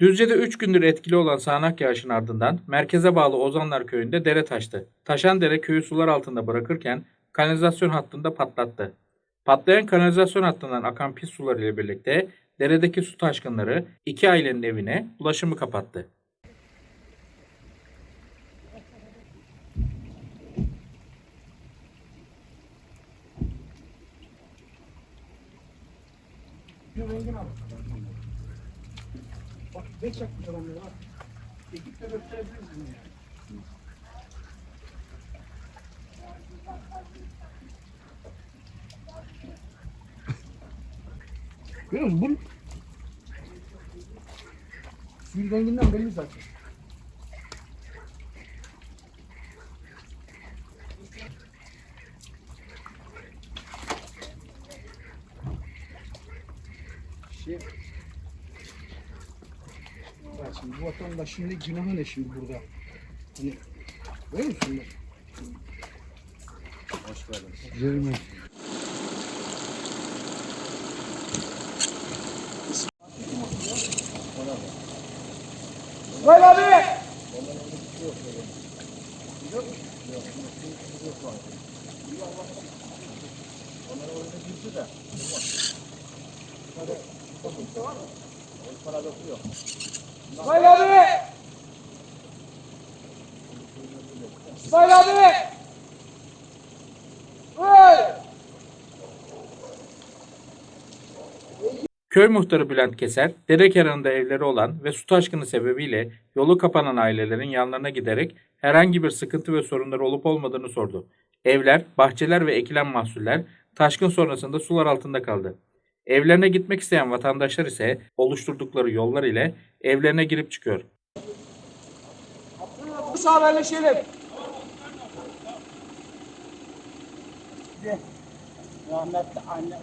Düzce'de 3 gündür etkili olan sağanak yağışın ardından merkeze bağlı Ozanlar köyünde dere taştı. Taşan dere köyü sular altında bırakırken kanalizasyon hattında patlattı. Patlayan kanalizasyon hattından akan pis sular ile birlikte deredeki su taşkınları iki ailenin evine ulaşımı kapattı. Bak beş yapmış adamlar bak. Ekip de gösterebiliriz bunu. Görüyor musun? Bunun suyun renginden belli zaten. Şey, şimdi bu vatandaş şimdi günahı ne şimdi burada? Hani görüyor musun? Hoş geldiniz. Üzerime. İsmail abi! Köy muhtarı Bülent Keser, dere kenarında evleri olan ve su taşkını sebebiyle yolu kapanan ailelerin yanlarına giderek herhangi bir sıkıntı ve sorunları olup olmadığını sordu. Evler, bahçeler ve ekilen mahsuller taşkın sonrasında sular altında kaldı. Evlerine gitmek isteyen vatandaşlar ise oluşturdukları yollar ile evlerine girip çıkıyor. Kısa haberleşelim. rahmetli annem,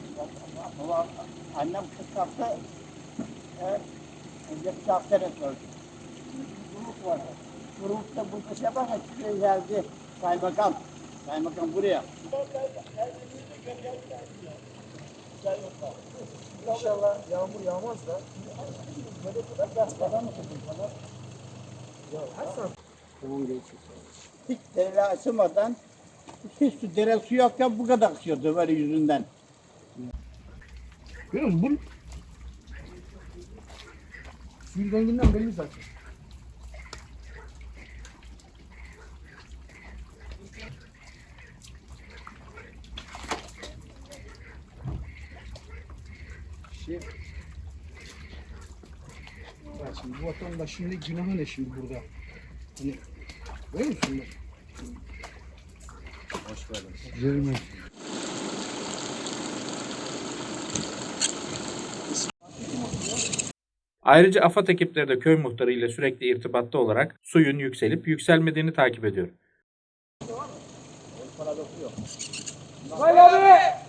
annem 46 evet, önceki haftada öldü. Grup vardı. Grupta burada şey var, hepsi geldi. Kaymakam, kaymakam buraya. İnşallah yağmur yağmaz da. Hiç dere açılmadan, hiç su, dere su yokken bu kadar akıyordu böyle yüzünden. Görüyor musun? Bunun suyun renginden belli zaten. Şey, ya şimdi bu vatandaş şimdi günahı ne şimdi burada? Hani görüyor musun? Hoş geldiniz. Üzerime. Ayrıca AFAD ekipleri de köy muhtarı ile sürekli irtibatta olarak suyun yükselip yükselmediğini takip ediyor. İsmail abi!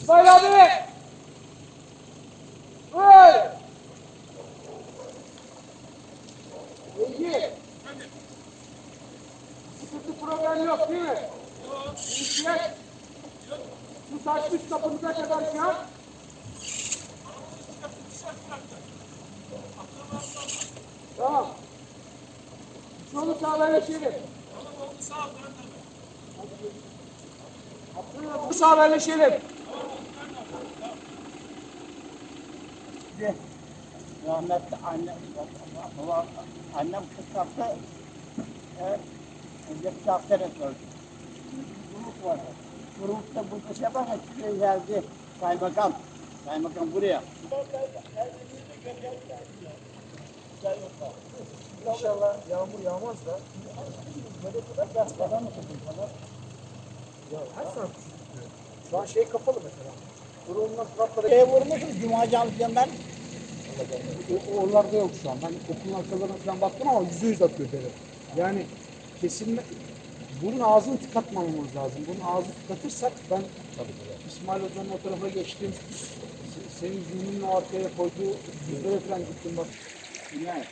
İsmail abi! Hey! Bilgi! Sıkıntı problem yok değil mi? Yok. İhtiyaç. Su taşmış kapınıza kadar şu an. Tamam. Şu olursa haberleşelim. Kısa haberleşelim. Rahmetli annem, baba, annem 46 evet, önceki haftada öldü. Grup vardı. Grupta burada şey var, hepsi geldi. Kaymakam, kaymakam buraya. İnşallah yağmur yağmaz da. Ya her saat Şu an şey kapalı mesela. Drone'dan suratlara Şeye vurmuşum Cumacı Altıyan'dan. O- Oralarda yok şu an. Ben okulun arkalarına falan baktım ama yüzde yüz akıyor dere. Yani kesinlikle bunun ağzını tıkatmamamız lazım. Bunun ağzını tıkatırsak ben İsmail Hoca'nın o tarafa geçtim. Se- Senin zihnin o arkaya koyduğu yüzlere falan gittim bak. Yani.